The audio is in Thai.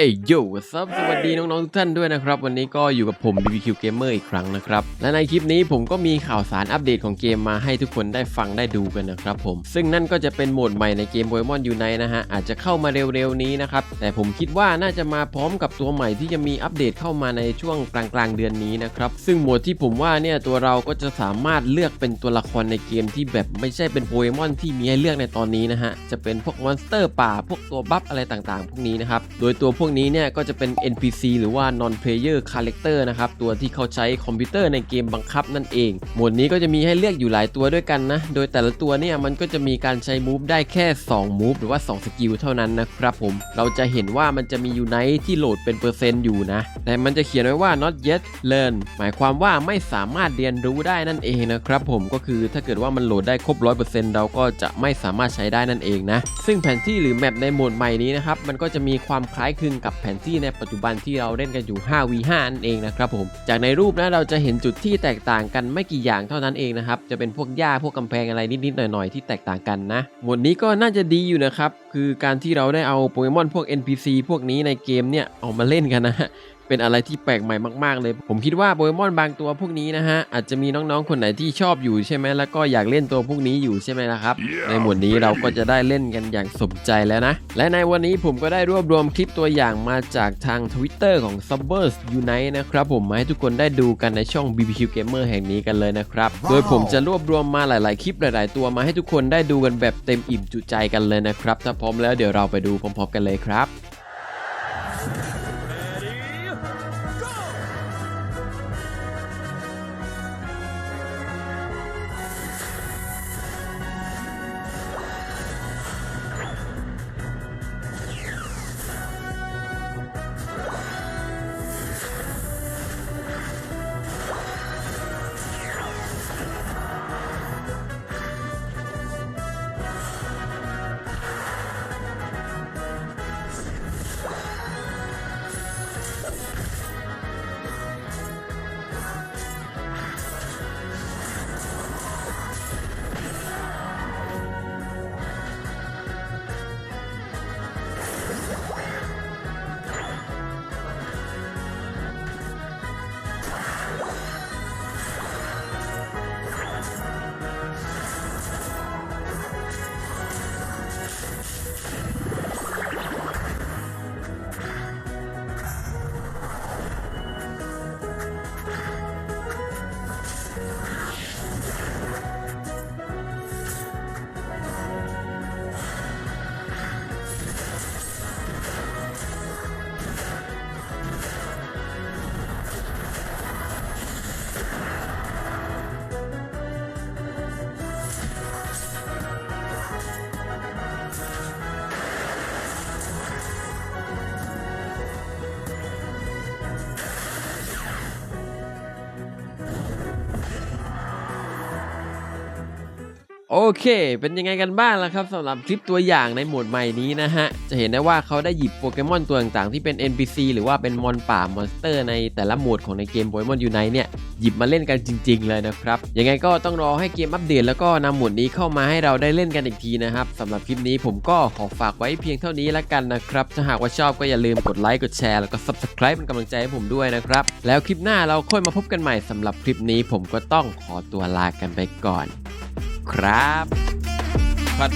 เอ้ยโย่ซับสวัสดีน้องๆทุกท่านด้วยนะครับ วันนี้ก็อยู่กับผม BBQ Gamer อีกครั้งนะครับ และในคลิปนี้ผมก็มีข่าวสารอัปเดตของเกมมาให้ทุกคนได้ฟังได้ดูกันนะครับผม ซึ่งนั่นก็จะเป็นโหมดใหม่ในเกม p o k e m o n Unite นะฮะ อาจจะเข้ามาเร็วๆนี้นะครับ แต่ผมคิดว่าน่าจะมาพร้อมกับตัวใหม่ที่จะมีอัปเดตเข้ามาในช่วงกลางๆเดือนนี้นะครับ ซึ่งโหมดที่ผมว่าเนี่ยตัวเราก็จะสามารถเลือกเป็นตัวละครในเกมที่แบบไม่ใช่เป็นโปเกมอนที่มีให้เลือกในตอนนี้นะฮะ จะเป็นพวกมอนสเตอร์ป่า พวกตัวบัฟอะไรต่างๆ พวกนี้นะครับ โดยตัวพวกนี้เนี่ยก็จะเป็น NPC หรือว่า non player character นะครับตัวที่เขาใช้คอมพิวเตอร์ในเกมบังคับนั่นเองโหมดนี้ก็จะมีให้เลือกอยู่หลายตัวด้วยกันนะโดยแต่ละตัวเนี่ยมันก็จะมีการใช้มูฟได้แค่ 2 มูฟหรือว่า 2 สกิลเท่านั้นนะครับผมเราจะเห็นว่ามันจะมีอยู่ในที่โหลดเป็นเปอร์เซ็นต์อยู่นะ แต่มันจะเขียนไว้ว่า not yet learn หมายความว่าไม่สามารถเรียนรู้ได้นั่นเองนะครับผมก็คือถ้าเกิดว่ามันโหลดได้ครบ 100%เราก็จะไม่สามารถใช้ได้นั่นเองนะซึ่งแผนที่หรือแมปในโหมดใหม่นี้นะครับมันก็จะมีความคล้ายคลึงกับแผนที่ในปัจจุบันที่เราเล่นกันอยู่ 5v5 นั่นเองนะครับผม จากในรูปนะเราจะเห็นจุดที่แตกต่างกันไม่กี่อย่างเท่านั้นเองนะครับ จะเป็นพวกหญ้าพวกกำแพงอะไรนิดๆหน่อยๆที่แตกต่างกันนะหมดนี้ก็น่าจะดีอยู่นะครับ คือการที่เราได้เอาโปเกมอนพวก NPC พวกนี้ในเกมเนี่ยเอามาเล่นกันนะ เป็นอะไรที่แปลกใหม่มากๆเลย ผมคิดว่าโปเกมอนบางตัวพวกนี้นะฮะ อาจจะมีน้องๆคนไหนที่ชอบอยู่ใช่ไหมแล้วก็อยากเล่นตัวพวกนี้อยู่ใช่ไหมล่ะครับในหมวดนี้เราก็จะได้เล่นกันอย่างสมใจแล้วนะ และในวันนี้ผมก็ได้รวบรวมคลิปตัวอย่างมาจากทาง Twitter ของ Subbers Unite นะครับผมมาให้ทุกคนได้ดูกันในช่อง BBQ Gamer แห่งนี้กันเลยนะครับ โดยผมจะรวบรวมมาหลายๆ คลิปหลาย ๆ ตัวมาให้ทุกคนได้ดูกันแบบเต็มอิ่มจุใจกันเลยนะครับ ถ้าพร้อมแล้วเดี๋ยวเราไปดูพร้อมๆกันเลยครับ โอเค เป็นยังไงกันบ้างล่ะครับสำหรับคลิปตัวอย่างในโหมดใหม่นี้นะฮะ จะเห็นได้ว่าเขาได้หยิบโปเกมอนตัวต่างๆที่เป็น NPC หรือว่าเป็นมอนป่ามอนสเตอร์ในแต่ละโหมดของในเกม Pokemon Unite เนี่ย หยิบมาเล่นกันจริง ๆ เลยนะครับ ยังไงก็ต้องรอให้เกมอัปเดตแล้วก็นำโหมดนี้เข้ามาให้เราได้เล่นกันอีกทีนะครับสำหรับคลิปนี้ผมก็ขอฝากไว้เพียงเท่านี้แล้วกันนะครับ ถ้าหากว่าชอบก็อย่าลืมกดไลค์กดแชร์แล้วก็ Subscribe เป็นกำลังใจให้ผมด้วยนะครับแล้วคลิปหน้าเราค่อยมาพบกันใหม่สำหรับคลิปนี้ผมก็ต้องขอตัวลากันไปก่อน ครับพัด